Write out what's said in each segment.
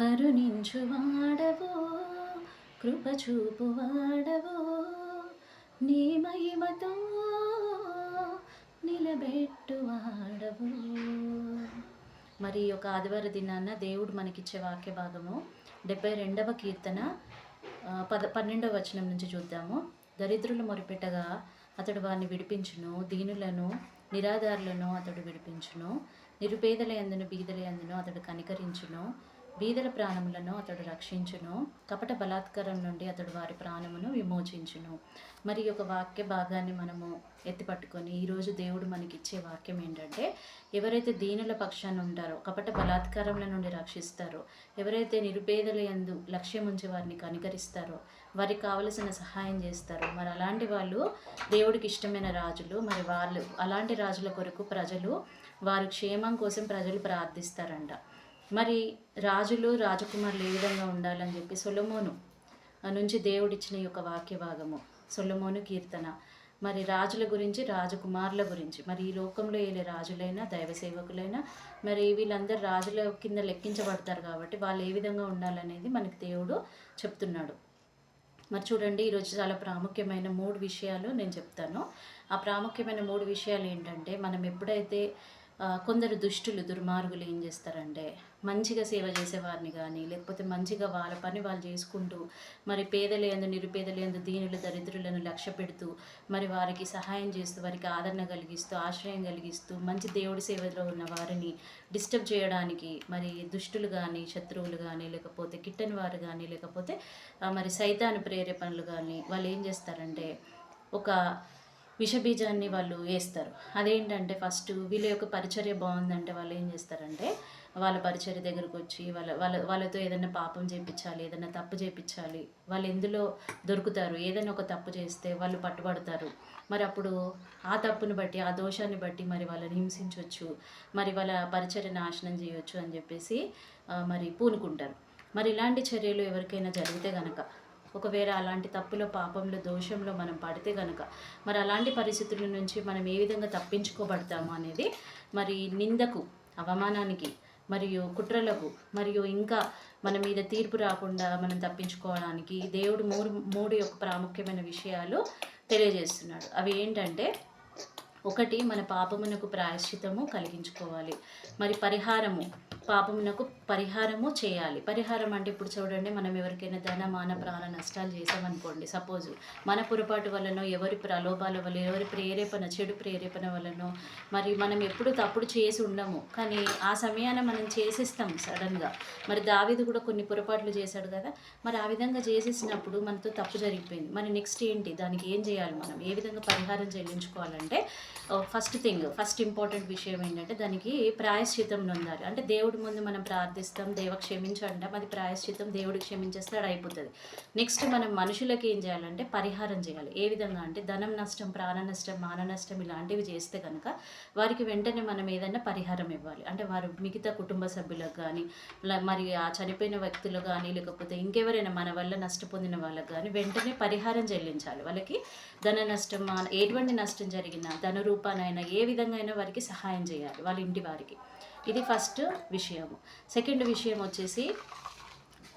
కరుణించువాడవో కృపచూపు వాడవో నీ మహిమతో నిలబెట్టువాడవు. మరి ఒక ఆదివార దినాన దేవుడు మనకిచ్చే వాక్య భాగము డెబ్బై రెండవ కీర్తన పద పన్నెండవ వచనం నుంచి చూద్దాము. దరిద్రులు మొరిపెట్టగా అతడు వారిని విడిపించును దీనులను నిరాధారులను అతడు విడిపించును నిరుపేదల ఎందును బీదల ఎందును అతడు కనికరించును. బీదల ప్రాణములను అతడు రక్షించును. కపట బలాత్కారం నుండి అతడు వారి ప్రాణమును విమోచించును. మరి ఒక వాక్య భాగాన్ని మనము ఎత్తిపట్టుకొని ఈరోజు దేవుడు మనకి ఇచ్చే వాక్యం ఏంటంటే ఎవరైతే దీనుల పక్షాన ఉంటారో కపట బలాత్కారముల నుండి రక్షిస్తారో ఎవరైతే నిరుపేదల యందు లక్ష్యం ఉంచి వారిని కనికరిస్తారో వారికి కావలసిన సహాయం చేస్తారో మరి అలాంటి వాళ్ళు దేవుడికి ఇష్టమైన రాజులు మరి వాళ్ళు అలాంటి రాజుల కొరకు ప్రజలు వారి క్షేమం కోసం ప్రజలు ప్రార్థిస్తారంట. మరి రాజులు రాజకుమారులు ఏ విధంగా ఉండాలని చెప్పి సొలమోను నుంచి దేవుడిచ్చిన ఈ యొక్క వాక్య భాగము సొలమోను కీర్తన. మరి రాజుల గురించి రాజకుమారుల గురించి మరి ఈ లోకంలో ఏలే రాజులైనా దైవ సేవకులైనా మరి వీళ్ళందరూ రాజుల కింద లెక్కించబడతారు కాబట్టి వాళ్ళు ఏ విధంగా ఉండాలనేది మనకి దేవుడు చెప్తున్నాడు. మరి చూడండి ఈరోజు చాలా ప్రాముఖ్యమైన మూడు విషయాలు నేను చెప్తాను. ఆ ప్రాముఖ్యమైన మూడు విషయాలు ఏంటంటే మనం ఎప్పుడైతే కొందరు దుష్టులు దుర్మార్గులు ఏం చేస్తారంటే మంచిగా సేవ చేసేవారిని కానీ లేకపోతే మంచిగా వాళ్ళ పని వాళ్ళు చేసుకుంటూ మరి పేదలేందు నిరుపేదలేందు దీనులు దరిద్రులను లక్ష్య పెడుతూ మరి వారికి సహాయం చేస్తూ వారికి ఆదరణ కలిగిస్తూ ఆశ్రయం కలిగిస్తూ మంచి దేవుడి సేవలో ఉన్న వారిని డిస్టర్బ్ చేయడానికి మరి దుష్టులు కానీ శత్రువులు కానీ లేకపోతే కిట్టని వారు కానీ లేకపోతే మరి సైతాను ప్రేరేపణలు కానీ వాళ్ళు ఏం చేస్తారంటే ఒక విషబీజాన్ని వాళ్ళు వేస్తారు. అదేంటంటే ఫస్ట్ వీళ్ళ యొక్క పరిచర్య బాగుందంటే వాళ్ళు ఏం చేస్తారంటే వాళ్ళ పరిచర్య దగ్గరకు వచ్చి వాళ్ళ వాళ్ళ వాళ్ళతో ఏదైనా పాపం చేయించాలి ఏదైనా తప్పు చేయించాలి వాళ్ళు ఎందులో దొరుకుతారు ఏదైనా ఒక తప్పు చేస్తే వాళ్ళు పట్టుబడతారు. మరి అప్పుడు ఆ తప్పును బట్టి ఆ దోషాన్ని బట్టి మరి వాళ్ళని హింసించవచ్చు మరి వాళ్ళ పరిచర్య నాశనం చేయొచ్చు అని చెప్పేసి మరి పూనుకుంటారు. మరి ఇలాంటి చర్యలు ఎవరికైనా జరిగితే గనక ఒకవేళ అలాంటి తప్పులో పాపంలో దోషంలో మనం పడితే కనుక మరి అలాంటి పరిస్థితుల నుంచి మనం ఏ విధంగా తప్పించుకోబడతాము అనేది మరి నిందకు అవమానానికి మరియు కుట్రలకు మరియు ఇంకా మన మీద తీర్పు రాకుండా మనం తప్పించుకోవడానికి దేవుడు మూడు మూడు యొక్క ప్రాముఖ్యమైన విషయాలు తెలియజేస్తున్నాడు. అవి ఏంటంటే ఒకటి మన పాపమునకు ప్రాయశ్చితము కలిగించుకోవాలి. మరి పరిహారము పాపమునకు పరిహారము చేయాలి. పరిహారం అంటే ఇప్పుడు చూడండి మనం ఎవరికైనా ధన మాన ప్రాణ నష్టాలు చేసామనుకోండి సపోజ్ మన పొరపాటు వలనో ఎవరి ప్రలోభాల వల్ల ఎవరి ప్రేరేపణ చెడు ప్రేరేపణ వలనో మరి మనం ఎప్పుడు తప్పుడు చేసి ఉండము. కానీ ఆ సమయాన మనం చేసేస్తాం సడన్గా. మరి దావిది కూడా కొన్ని పొరపాట్లు చేశాడు కదా? మరి ఆ విధంగా చేసేసినప్పుడు మనతో తప్పు జరిగిపోయింది. మరి నెక్స్ట్ ఏంటి? దానికి ఏం చేయాలి మనం? ఏ విధంగా పరిహారం చెల్లించుకోవాలంటే ఫస్ట్ థింగ్ ఫస్ట్ ఇంపార్టెంట్ విషయం ఏంటంటే దానికి ప్రాయశ్చితం నొందాలి. అంటే దేవుడి ముందు మనం ప్రార్థిస్తాం దేవ క్షమించు అది ప్రాయశ్చితం దేవుడు క్షమించేస్తే అయిపోతుంది నెక్స్ట్ మనం మనుషులకి ఏం చేయాలంటే పరిహారం చేయాలి. ఏ విధంగా అంటే ధనం నష్టం ప్రాణ నష్టం మాన నష్టం ఇలాంటివి చేస్తే కనుక వారికి వెంటనే మనం ఏదైనా పరిహారం ఇవ్వాలి. అంటే వారు మిగతా కుటుంబ సభ్యులకు కానీ మరి ఆ చనిపోయిన వ్యక్తులు కానీ లేకపోతే ఇంకెవరైనా మన వల్ల నష్టపొందిన వాళ్ళకి కానీ వెంటనే పరిహారం చెల్లించాలి. వాళ్ళకి ధన నష్టం ఎటువంటి నష్టం జరిగినా ధన రూపానైనా ఏ విధంగా అయినా వారికి సహాయం చేయాలి వాళ్ళ ఇంటి వారికి. ఇది ఫస్ట్ విషయము. సెకండ్ విషయం వచ్చేసి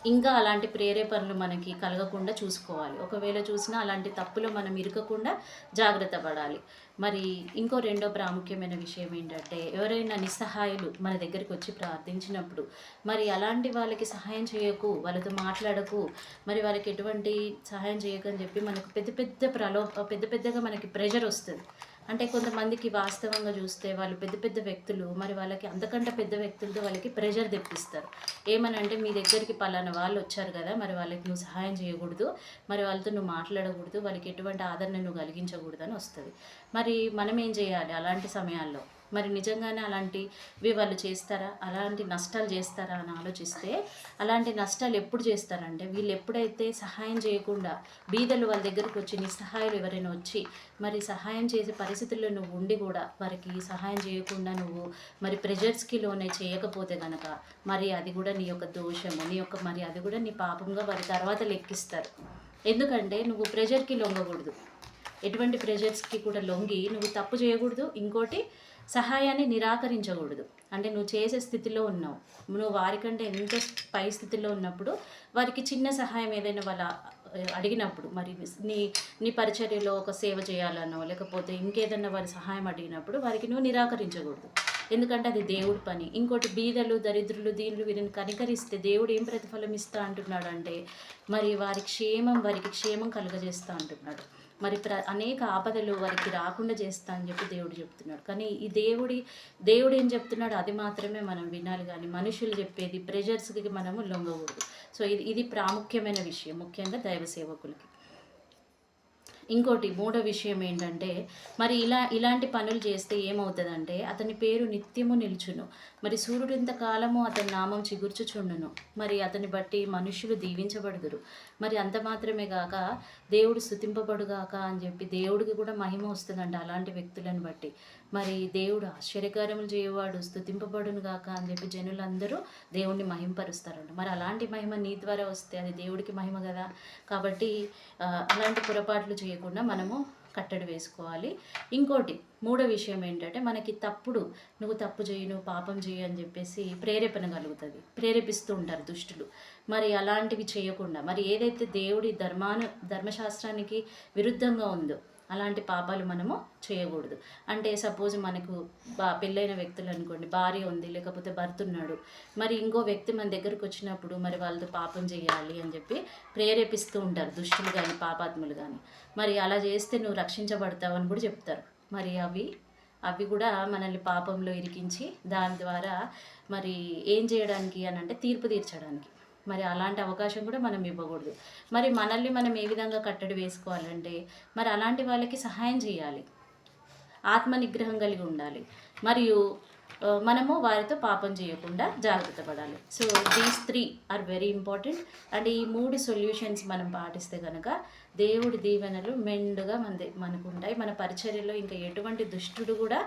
ఇంకా అలాంటి ప్రేరేపణలు మనకి కలగకుండా చూసుకోవాలి. ఒకవేళ చూసినా అలాంటి తప్పులు మనం ఇరకకుండా జాగ్రత్త పడాలి. మరి ఇంకో రెండో ప్రాముఖ్యమైన విషయం ఏంటంటే ఎవరైనా నిస్సహాయులు మన దగ్గరికి వచ్చి ప్రార్థించినప్పుడు మరి అలాంటి వాళ్ళకి సహాయం చేయకు వాళ్ళతో మాట్లాడకు మరి వాళ్ళకి ఎటువంటి సహాయం చేయకని చెప్పి మనకు పెద్ద పెద్ద ప్రలో పెద్ద పెద్దగా మనకి ప్రెషర్ వస్తుంది. అంటే కొంతమందికి వాస్తవంగా చూస్తే వాళ్ళు పెద్ద పెద్ద వ్యక్తులు మరి వాళ్ళకి అంతకంటే పెద్ద వ్యక్తులతో వాళ్ళకి ప్రెషర్ తెప్పిస్తారు. ఏమనంటే మీ దగ్గరికి పలానా వాళ్ళు వచ్చారు కదా మరి వాళ్ళకి నువ్వు సహాయం చేయకూడదు మరి వాళ్ళతో నువ్వు మాట్లాడకూడదు వాళ్ళకి ఎటువంటి ఆదరణ నువ్వు కలిగించకూడదు అని వస్తుంది. మరి మనం ఏం చేయాలి అలాంటి సమయాల్లో? మరి నిజంగానే అలాంటివి వాళ్ళు చేస్తారా? అలాంటి నష్టాలు చేస్తారా అని ఆలోచిస్తే అలాంటి నష్టాలు ఎప్పుడు చేస్తారంటే వీళ్ళు ఎప్పుడైతే సహాయం చేయకుండా బీదలు వాళ్ళ దగ్గరకు వచ్చి నిస్సహాయాలు ఎవరైనా వచ్చి మరి సహాయం చేసే పరిస్థితుల్లో నువ్వు ఉండి కూడా వారికి సహాయం చేయకుండా నువ్వు మరి ప్రెజర్స్కి లోనే చేయకపోతే కనుక మరి అది కూడా నీ యొక్క దోషము నీ యొక్క మరి అది కూడా నీ పాపంగా వారి తర్వాత లెక్కిస్తారు. ఎందుకంటే నువ్వు ప్రెజర్కి లొంగకూడదు. ఎటువంటి ప్రెజర్స్కి కూడా లొంగి నువ్వు తప్పు చేయకూడదు ఇంకోటి సహాయాన్ని నిరాకరించకూడదు. అంటే నువ్వు చేసే స్థితిలో ఉన్నావు. నువ్వు వారికంటే ఎంత పై స్థితిలో ఉన్నప్పుడు వారికి చిన్న సహాయం ఏదైనా వాళ్ళ అడిగినప్పుడు మరి నీ నీ పరిచర్యలో ఒక సేవ చేయాలనో లేకపోతే ఇంకేదన్నా వారి సహాయం అడిగినప్పుడు వారికి నువ్వు నిరాకరించకూడదు. ఎందుకంటే అది దేవుడి పని. ఇంకోటి బీదలు దరిద్రులు దీనులు వీరిని కనికరిస్తే దేవుడు ఏం ప్రతిఫలం ఇస్తా అంటున్నాడు అంటే మరి వారి క్షేమం వారికి క్షేమం కలుగజేస్తా అంటున్నాడు. మరి ప్ర అనేక ఆపదలు వారికి రాకుండా చేస్తా అని చెప్పి దేవుడు చెప్తున్నాడు. కానీ ఈ దేవుడి దేవుడు ఏం చెప్తున్నాడు అది మాత్రమే మనం వినాలి కానీ మనుషులు చెప్పేది ప్రెజర్స్కి మనము లొంగకూడదు. సో ఇది ఇది ప్రాముఖ్యమైన విషయం. ముఖ్యంగా దైవ సేవకులకి. ఇంకోటి మూడో విషయం ఏంటంటే మరి ఇలా ఇలాంటి పనులు చేస్తే ఏమవుతుందంటే అతని పేరు నిత్యము నిల్చును. మరి సూర్యుడు ఇంతకాలము అతని నామం చిగుర్చుచుండును మరి అతని బట్టి మనుషులు దీవించబడుదురు. మరి అంత మాత్రమే కాక దేవుడు స్థుతింపబడుగాక అని చెప్పి దేవుడికి కూడా మహిమ వస్తుందంట అలాంటి వ్యక్తులను బట్టి. మరి దేవుడు ఆశ్చర్యకార్యములు చేయవాడు స్థుతింపబడును గాక అని చెప్పి జనులందరూ దేవుణ్ణి మహింపరుస్తారంట. మరి అలాంటి మహిమ నీ ద్వారా వస్తే అది దేవుడికి మహిమ కదా? కాబట్టి అలాంటి పొరపాట్లు లేకుండా మనము కట్టడి వేసుకోవాలి. ఇంకోటి మూడో విషయం ఏంటంటే మనకి తప్పుడు నువ్వు తప్పు చేయి నువ్వు పాపం చేయి అని చెప్పేసి ప్రేరేపణ కలుగుతుంది. ప్రేరేపిస్తూ ఉంటారు దుష్టులు. మరి అలాంటివి చేయకుండా మరి ఏదైతే దేవుడి ధర్మాను ధర్మశాస్త్రానికి విరుద్ధంగా ఉందో అలాంటి పాపాలు మనము చేయకూడదు. అంటే సపోజ్ మనకు బా పెళ్ళైన వ్యక్తులు అనుకోండి భార్య ఉంది లేకపోతే భర్త ఉన్నాడు మరి ఇంకో వ్యక్తి మన దగ్గరకు వచ్చినప్పుడు మరి వాళ్ళతో పాపం చేయాలి అని చెప్పి ప్రేరేపిస్తూ ఉంటారు దుష్టులు కానీ పాపాత్ములు కానీ మరి అలా చేస్తే నువ్వు రక్షించబడతావు అని కూడా చెప్తారు. మరి అవి అవి కూడా మనల్ని పాపంలో ఇరికించి దాని ద్వారా మరి ఏం చేయడానికి అని అంటే తీర్పు తీర్చడానికి. మరి అలాంటి అవకాశం కూడా మనం ఇవ్వకూడదు. మరి మనల్ని మనం ఏ విధంగా కట్టడి వేసుకోవాలంటే మరి అలాంటి వాళ్ళకి సహాయం చేయాలి. ఆత్మ నిగ్రహం కలిగి ఉండాలి. మరియు మనము వారితో పాపం చేయకుండా జాగ్రత్త పడాలి. So these three are very important and ఈ మూడు సొల్యూషన్స్ మనం పాటిస్తే కనుక దేవుడి దీవెనలు మెండుగా మన మనకు ఉంటాయి. మన పరిచర్యలో ఇంకా ఎటువంటి దుష్టుడు కూడా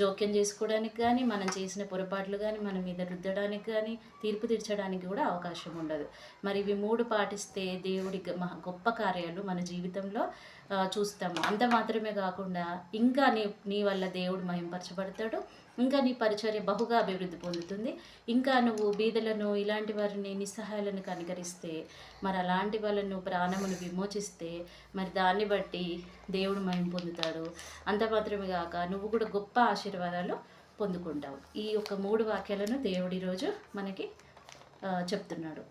జోక్యం చేసుకోవడానికి కానీ మనం చేసిన పొరపాట్లు కానీ మన మీద రుద్దడానికి కానీ తీర్పు తీర్చడానికి కూడా అవకాశం ఉండదు. మరి ఇవి మూడు పాటిస్తే దేవుడి మహా గొప్ప కార్యాలు మన జీవితంలో చూస్తాము. అంత మాత్రమే కాకుండా ఇంకా నీ నీ వల్ల దేవుడు మహింపరచబడతాడు. ఇంకా నీ పరిచర్య బహుగా అభివృద్ధి పొందుతుంది. ఇంకా నువ్వు బీదలను ఇలాంటి వారిని నిస్సహాయాలను కనికరిస్తే మరి అలాంటి వాళ్ళను ప్రాణమును విమోచిస్తే మరి దాన్ని బట్టి దేవుడు మహిం పొందుతాడు. అంత మాత్రమే కాక నువ్వు కూడా గొప్ప ఆశ ఆశీర్వాదాలు పొందుకుంటావు. ఈ యొక్క మూడు వాక్యాలను దేవుడి రోజు మనకి చెప్తున్నాడు.